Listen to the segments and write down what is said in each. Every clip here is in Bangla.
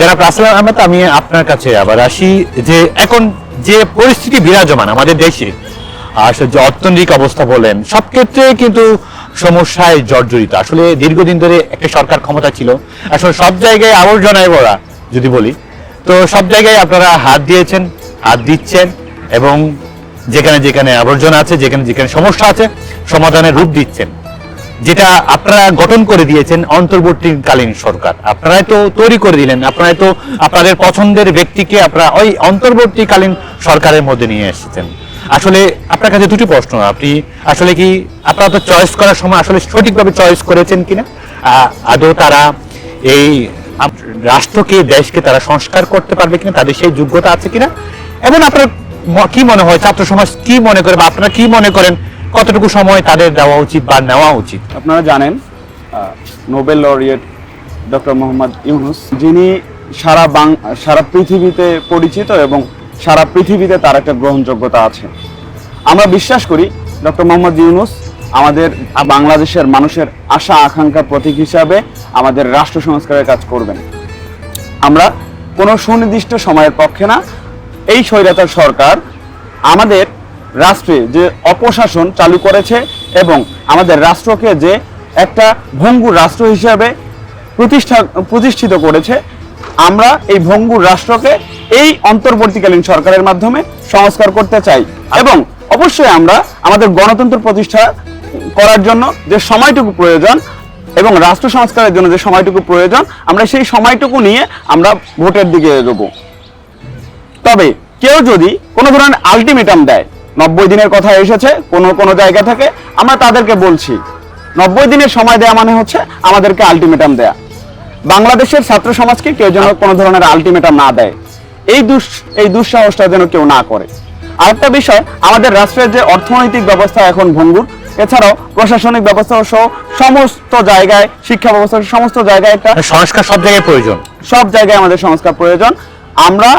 জনাব রাসেল আহমেদ, আমি আপনার কাছে আবার আসি যে এখন যে পরিস্থিতি বিরাজমান আমাদের দেশে আসলে যে অর্থনৈতিক অবস্থা বলেন, সব ক্ষেত্রে কিন্তু সমস্যায় জর্জরিত। আসলে দীর্ঘদিন ধরে একটা সরকার ক্ষমতা ছিল, আসলে সব জায়গায় আবর্জনায় ভরা যদি বলি, তো সব জায়গায় আপনারা হাত দিয়েছেন, হাত দিচ্ছেন, এবং যেখানে যেখানে আবর্জনা আছে, যেখানে যেখানে সমস্যা আছে, সমাধানের রূপ দিচ্ছেন। যেটা আপনারা গঠন করে দিয়েছেন অন্তর্বর্তীকালীন সরকার। আপনারাই তো তৈরি করে দিলেন, আপনারাই তো আপনাদের পছন্দের ব্যক্তিকে আপনারা ওই অন্তর্বর্তীকালীন সরকারের মধ্যে নিয়ে এসেছেন। আসলে আপনার কাছে দুটি প্রশ্ন, আপনি আসলে কি আপনারা তো চয়েস করার সময় আসলে সঠিকভাবে চয়েস করেছেন কিনা? আদৌ তারা এই রাষ্ট্রকে, দেশকে তারা সংস্কার করতে পারবে কিনা, তাদের সেই যোগ্যতা আছে কিনা? এবং আপনার কি মনে হয়, ছাত্র সমাজ কি মনে করে বা আপনারা কি মনে করেন কতটুকু সময় তাদের দেওয়া উচিত বা নেওয়া উচিত? আপনারা জানেন Nobel laureate doctor Mohammad Yunus, যিনি সারা বাং, সারা পৃথিবীতে পরিচিত এবং সারা পৃথিবীতে তার একটা গ্রহণযোগ্যতা আছে। আমরা বিশ্বাস করি, ডক্টর মোহাম্মদ ইউনুস আমাদের বাংলাদেশের মানুষের আশা আকাঙ্ক্ষার প্রতীক হিসাবে আমাদের রাষ্ট্র সংস্কারের কাজ করবেন। আমরা কোনো সুনির্দিষ্ট সময়ের পক্ষে না, এই স্বৈরাচার সরকার আমাদের রাষ্ট্রে যে অপশাসন চালু করেছে এবং আমাদের রাষ্ট্রকে যে একটা ভঙ্গুর রাষ্ট্র হিসাবে প্রতিষ্ঠা, প্রতিষ্ঠিত করেছে, আমরা এই ভঙ্গুর রাষ্ট্রকে এই অন্তর্বর্তীকালীন সরকারের মাধ্যমে সংস্কার করতে চাই। এবং অবশ্যই আমরা আমাদের গণতন্ত্র প্রতিষ্ঠা করার জন্য যে সময়টুকু প্রয়োজন এবং রাষ্ট্র সংস্কারের জন্য যে সময়টুকু প্রয়োজন, আমরা সেই সময়টুকু নিয়ে আমরা ভোটের দিকে এগোবো। তবে কেউ যদি কোনো ধরনের আলটিমেটাম দেয় নব্বই দিনের কথা এসেছে কোনো কোনো জায়গা থেকে। আমরা তাদেরকে বলছি নব্বই দিনের সময় দেওয়া মানে হচ্ছে আমাদেরকে আলটিমেটাম দেয়া। বাংলাদেশের ছাত্র সমাজকে কেউ যেন কোনো ধরনের আলটিমেটাম না দেয়? এই দুঃ এই দুঃসাহসটা যেন কেউ না করে। আরেকটা বিষয় আমাদের রাষ্ট্রের যে অর্থনৈতিক ব্যবস্থা এখন ভঙ্গুর এছাড়াও প্রশাসনিক ব্যবস্থা সহ সমস্ত জায়গায় শিক্ষা ব্যবস্থা সমস্ত জায়গায় একটা সংস্কার সব জায়গায় প্রয়োজন। সব জায়গায় আমাদের সংস্কার প্রয়োজন। আমরা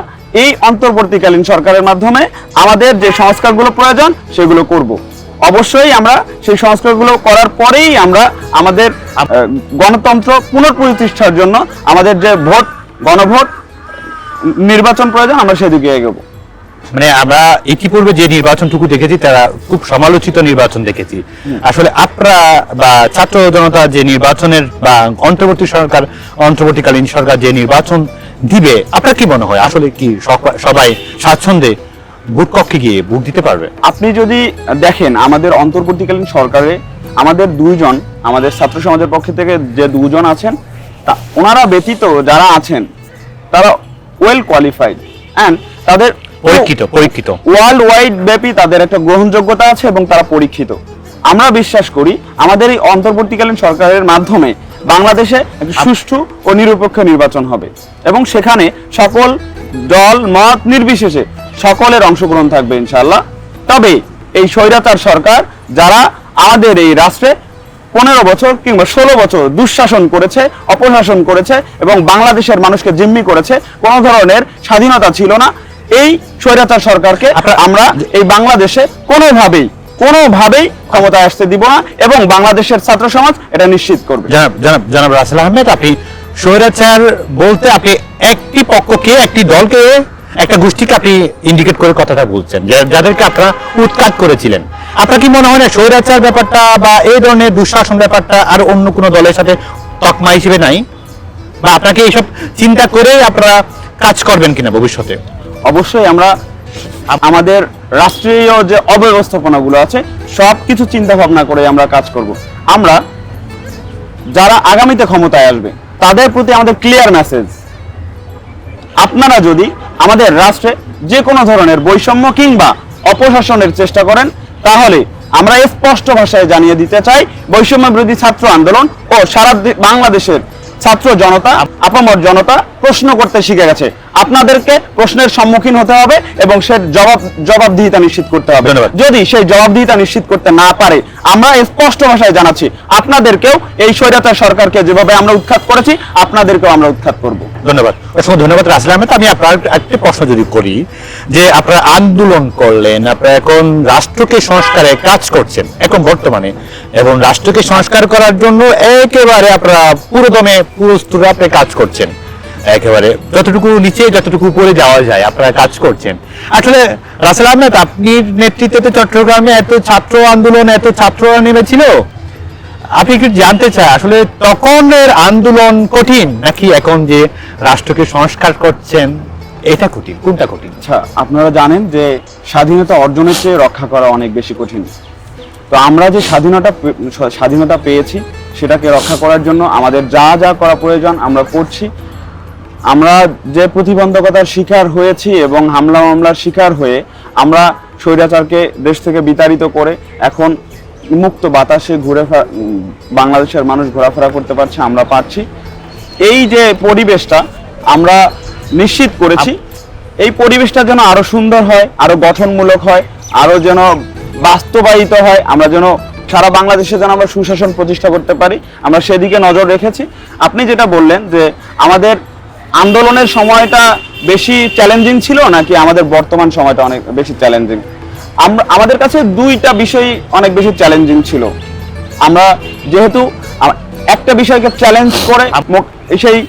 এই অন্তর্বর্তীকালীন সরকারের মাধ্যমে আমাদের যে সংস্কারগুলো প্রয়োজন সেগুলো করব। অবশ্যই আমরা সেই সংস্কারগুলো করার পরেই আমরা আমাদের গণতন্ত্র পুনঃপ্রতিষ্ঠার জন্য আমাদের যে ভোট গণভোট নির্বাচন প্রয়োজন আমরা সেদিকে এগোবো। মানে আমরা ইতিপূর্বে যে নির্বাচনটুকু দেখেছি তারা খুব সমালোচিত নির্বাচন দেখেছি। আসলে আপনারা বা ছাত্র জনতা যে নির্বাচনের বা অন্তর্বর্তী সরকার অন্তর্বর্তীকালীন সরকার যে নির্বাচন দিবে। আপনার কি মনে হয়? আসলে কি সবাই স্বাচ্ছন্দ্যে ভোট কক্ষে গিয়ে ভোট দিতে পারবে? আপনি যদি দেখেন আমাদের অন্তর্বর্তীকালীন সরকারে আমাদের দুইজন আমাদের ছাত্র সমাজের পক্ষ থেকে যে দুজন আছেন তা ওনারা ব্যতীত যারা আছেন তারা ওয়েল কোয়ালিফাইড অ্যান্ড তাদের পরীক্ষিত পরীক্ষিত। ওয়ার্ল্ড ওয়াইড ব্যাপী তাদের একটা গ্রহণযোগ্যতা আছে এবং তারা পরীক্ষিত। আমরা বিশ্বাস করি আমাদের এই অন্তর্বর্তীকালীন সরকারের মাধ্যমে বাংলাদেশে সুষ্ঠু ও নিরপেক্ষ নির্বাচন হবে। এবং সেখানে সকল দল মত নির্বিশেষে সকলের অংশগ্রহণ থাকবে ইনশাআল্লাহ। তবে এই স্বৈরাচার সরকার যারা আমাদের এই রাষ্ট্রে পনেরো বছর কিংবা ষোলো বছর দুঃশাসন করেছে অপশাসন করেছে এবং বাংলাদেশের মানুষকে জিম্মি করেছে কোনো ধরনের স্বাধীনতা ছিল না। এই স্বৈরাচার সরকারকে আমরা এই বাংলাদেশে কোনোভাবেই কোনোভাবেই ক্ষমতায় আসতে দিব না এবং বাংলাদেশের ছাত্র সমাজ এটা নিশ্চিত করবে। জনাব জনাব জনাব রাসেল আহমেদ আপনি স্বৈরাচার বলতে আপনি একটি পক্ষকে একটি দলকে একটা গোষ্ঠীকে আপনি ইন্ডিকেট করে কথাটা বলছেন যাদেরকে আপনারা উৎখাত করেছিলেন। আপনার কি মনে হয় না স্বৈরাচার ব্যাপারটা বা এই ধরনের দুঃশাসন ব্যাপারটা আর অন্য কোনো দলের সাথে তকমা হিসেবে নাই? বা আপনাকে এইসব চিন্তা করে আপনারা কাজ করবেন কিনা ভবিষ্যতে? অবশ্যই আমরা আমাদের রাষ্ট্রীয় যে অব্যবস্থাপনাগুলো আছে সব কিছু চিন্তা ভাবনা করে আমরা কাজ করব। আমরা যারা আগামীতে ক্ষমতায় আসবে, তাদের প্রতি আমাদের ক্লিয়ার মেসেজ আপনারা যদি আমাদের রাষ্ট্রে যে কোনো ধরনের বৈষম্য কিংবা অপশাসনের চেষ্টা করেন, তাহলে আমরা স্পষ্ট ভাষায় জানিয়ে দিতে চাই, বৈষম্য বিরোধী ছাত্র আন্দোলন ও সারা বাংলাদেশের ছাত্র জনতা, আপামর জনতা প্রশ্ন করতে শিখে গেছে। আপনাদেরকে প্রশ্নের সম্মুখীন হতে হবে এবং সে জবাব জবাবদিহিতা নিশ্চিত করতে হবে। ধন্যবাদ। যদি সেই জবাবদিহিতা নিশ্চিত করতে না পারে আমরা স্পষ্ট ভাষায় জানাচ্ছি আপনাদেরকেও এই স্বৈরাচার সরকারকে যেভাবে আমরা উৎখাত করেছি আপনাদেরকেও আমরা উৎখাত করব। ধন্যবাদ। অসংখ্য ধন্যবাদ রাসেল আহমেদ। আমি আপনার একটি প্রশ্ন যদি করি যে আপনারা আন্দোলন করলেন আপনারা এখন রাষ্ট্রকে সংস্কারে কাজ করছেন এখন বর্তমানে এবং রাষ্ট্রকে সংস্কার করার জন্য একেবারে আপনারা পুরোদমে পুরো আপনি কাজ করছেন। একেবারে যতটুকু নিচে, যতটুকু উপরে যাওয়া যায়, আপনারা কাজ করছেন। আসলে রাসেল আহমেদ, আপনি নেতৃত্বে তো চট্টগ্রামে এত ছাত্র আন্দোলন, এত ছাত্ররা নেমেছিল। আপনি একটু জানতে চাই, আসলে তখনের আন্দোলন কঠিন, নাকি এখন যে রাষ্ট্রকে সংস্কার করছেন, এটা কঠিন? কোনটা কঠিন? আচ্ছা আপনারা জানেন যে স্বাধীনতা অর্জনের চেয়ে রক্ষা করা অনেক বেশি কঠিন। তো আমরা যে স্বাধীনতা স্বাধীনতা পেয়েছি, সেটাকে রক্ষা করার জন্য আমাদের যা যা করা প্রয়োজন আমরা করছি। আমরা যে প্রতিবন্ধকতার শিকার হয়েছি এবং হামলা মামলার শিকার হয়ে আমরা স্বৈরাচারকে দেশ থেকে বিতাড়িত করে এখন মুক্ত বাতাসে ঘুরে বাংলাদেশের মানুষ ঘোরাফেরা করতে পারছে, আমরা পারছি। এই যে পরিবেশটা আমরা নিশ্চিত করেছি, এই পরিবেশটা যেন আরও সুন্দর হয় আরও গঠনমূলক হয় আরও যেন বাস্তবায়িত হয়, আমরা যেন সারা বাংলাদেশে যেন আমরা সুশাসন প্রতিষ্ঠা করতে পারি, আমরা সেদিকে নজর রেখেছি। আপনি যেটা বললেন যে আমাদের আন্দোলনের সময়টা বেশি চ্যালেঞ্জিং ছিল নাকি আমাদের বর্তমান সময়টা অনেক বেশি চ্যালেঞ্জিং আমরা আমাদের কাছে দুইটা বিষয় অনেক বেশি চ্যালেঞ্জিং ছিল। আমরা যেহেতু একটা বিষয়কে চ্যালেঞ্জ করে সেই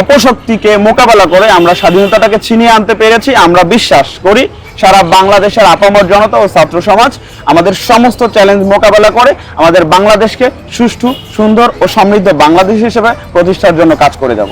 অপশক্তিকে মোকাবেলা করে আমরা স্বাধীনতাটাকে ছিনিয়ে আনতে পেরেছি। আমরা বিশ্বাস করি সারা বাংলাদেশের আপামর জনতা ও ছাত্র সমাজ আমাদের সমস্ত চ্যালেঞ্জ মোকাবেলা করে, আমাদের বাংলাদেশকে সুষ্ঠু, সুন্দর ও সমৃদ্ধ বাংলাদেশ হিসেবে প্রতিষ্ঠার জন্য কাজ করে যাব।